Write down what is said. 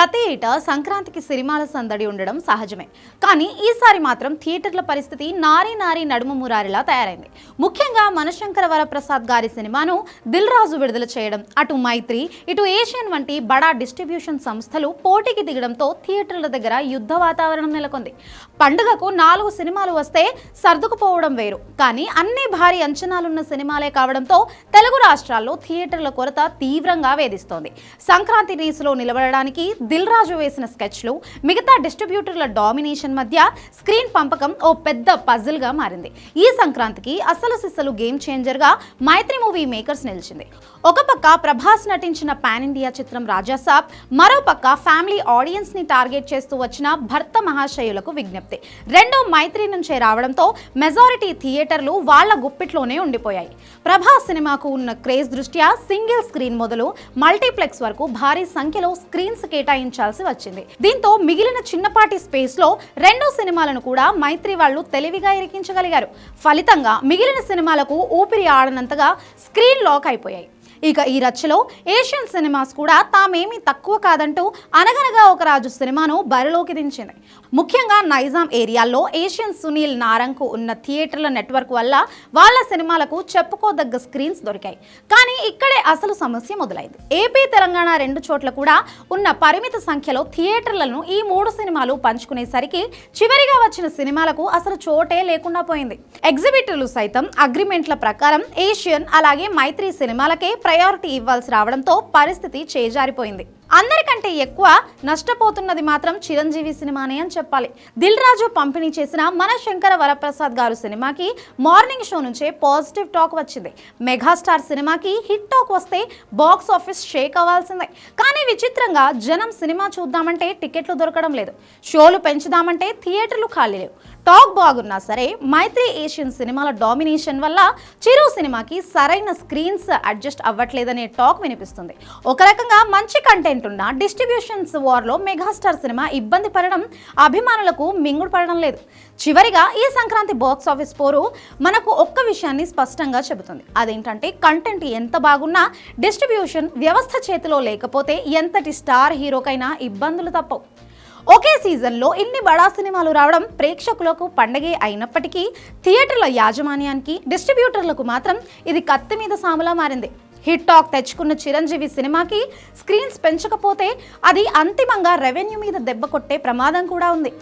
ప్రతి ఏటా సంక్రాంతికి సినిమాల సందడి ఉండడం సహజమే. కానీ ఈసారి మాత్రం థియేటర్ల పరిస్థితి నారీ నారీ నడుమ మురారిలా తయారైంది. ముఖ్యంగా మనశంకర వరప్రసాద్ గారి సినిమాను దిల్ రాజు విడుదల చేయడం అటు మైత్రి ఇటు ఏషియన్ వంటి బడా డిస్ట్రిబ్యూషన్ సంస్థలు పోటీకి దిగడంతో థియేటర్ల దగ్గర యుద్ధ వాతావరణం నెలకొంది. పండుగకు నాలుగు సినిమాలు వస్తే సర్దుకుపోవడం వేరు. కానీ అన్ని భారీ అంచనాలున్న సినిమాలే కావడంతో తెలుగు రాష్ట్రాల్లో థియేటర్ల కొరత తీవ్రంగా వేధిస్తోంది. సంక్రాంతి రేసులో నిలబడడానికి దిల్ రాజు వేసిన స్కెచ్లు మిగతా డిస్ట్రిబ్యూటర్ల డామినేషన్ మధ్య స్క్రీన్ పంపకం ఓ పెద్ద పజిల్గా మారింది. ఈ సంక్రాంతికి అసలు సిస్సలు గేమ్ చేంజర్గా మైత్రి మూవీ మేకర్స్ నిలిచింది. ఒక పక్క ప్రభాస్ నటించిన పాన్ ఇండియా చిత్రం రాజాసాబ్ మరో పక్క ఫ్యామిలీ ఆడియన్స్ని టార్గెట్ చేస్తూ వచ్చిన భర్త మహాశయులకు విజ్ఞప్తి. రెండో మైత్రి నుంచే రావడంతో మెజారిటీ థియేటర్లు వాళ్ళ గుప్పిట్లోనే ఉండిపోయాయి. ప్రభాస్ సినిమాకు ఉన్న క్రేజ్ దృష్ట్యా సింగిల్ స్క్రీన్ మొదలు మల్టీప్లెక్స్ వరకు భారీ సంఖ్యలో స్క్రీన్స్ కేటాయించాల్సి వచ్చింది. దీంతో మిగిలిన చిన్నపాటి స్పేస్లో రెండో సినిమాలను కూడా మైత్రి వాళ్ళు తెలివిగా ఇరికించగలిగారు ఫలితంగా మిగిలిన సినిమాలకు ఊపిరి ఆడనంతగా స్క్రీన్ లాక్ అయిపోయాయి. ఇక ఈ రచ్చలో ఏషియన్ సినిమాస్ కూడా తామేమీ తక్కువ కాదంటూ అనగనగా ఒక రాజు సినిమాను బరిలోకి దించింది. ముఖ్యంగా నైజాం ఏరియాల్లో ఏషియన్ సునీల్ నారంకు ఉన్న థియేటర్ల నెట్వర్క్ వల్ల వాళ్ళ సినిమాలకు చెప్పుకోదగ్గ స్క్రీన్స్ దొరికాయి. కానీ ఇక్కడే అసలు సమస్య మొదలైంది. ఏపీ తెలంగాణ రెండు చోట్ల కూడా ఉన్న పరిమిత సంఖ్యలో థియేటర్లను ఈ మూడు సినిమాలు పంచుకునేసరికి చివరిగా వచ్చిన సినిమాలకు అసలు చోటే లేకుండా పోయింది. ఎగ్జిబిటర్లు సైతం అగ్రిమెంట్ల ప్రకారం ఏషియన్ అలాగే మైత్రి సినిమాలకే ప్రయారిటీ ఇవ్వాల్సి రావడంతో పరిస్థితి చేజారిపోయింది. అందరికంటే ఎక్కువ నష్టపోతున్నది మాత్రం చిరంజీవి సినిమానే అని చెప్పాలి. దిల్ రాజు పంపిణీ చేసిన మన శంకర వరప్రసాద్ గారు సినిమాకి మార్నింగ్ షో నుంచే పాజిటివ్ టాక్ వచ్చింది. మెగాస్టార్ సినిమాకి హిట్ టాక్ వస్తే బాక్స్ ఆఫీస్ షేక్ అవ్వాల్సిందే. కానీ విచిత్రంగా జనం సినిమా చూద్దామంటే టికెట్లు దొరకడం లేదు. షోలు పెంచుదామంటే థియేటర్లు ఖాళీ లేవు. టాక్ బాగున్నా సరే మైత్రి ఏషియన్ సినిమాల డామినేషన్ వల్ల చిరు సినిమాకి సరైన స్క్రీన్స్ అడ్జస్ట్ అవ్వట్లేదనే టాక్ వినిపిస్తుంది. ఒక రకంగా మంచి కంటెంట్ ఉన్న డిస్ట్రిబ్యూషన్స్ వార్లో మెగాస్టార్ సినిమా ఇబ్బంది పడడం అభిమానులకు మింగుడు పడడం లేదు. చివరిగా ఈ సంక్రాంతి బాక్స్ ఆఫీస్ పోరు మనకు ఒక్క విషయాన్ని స్పష్టంగా చెబుతుంది. అదేంటంటే కంటెంట్ ఎంత బాగున్నా డిస్ట్రిబ్యూషన్ వ్యవస్థ చేతిలో లేకపోతే ఎంతటి స్టార్ హీరోకైనా ఇబ్బందులు తప్పవు. ఒకే సీజన్లో ఇన్ని బడా సినిమాలు రావడం ప్రేక్షకులకు పండగే అయినప్పటికీ థియేటర్ల యాజమాన్యానికి డిస్ట్రిబ్యూటర్లకు మాత్రం ఇది కత్తి మీద సాములా మారింది. హిట్ టాక్ తెచ్చుకున్న చిరంజీవి సినిమాకి స్క్రీన్స్ పెంచకపోతే అది అంతిమంగా రెవెన్యూ మీద దెబ్బ కొట్టే ప్రమాదం కూడా ఉంది.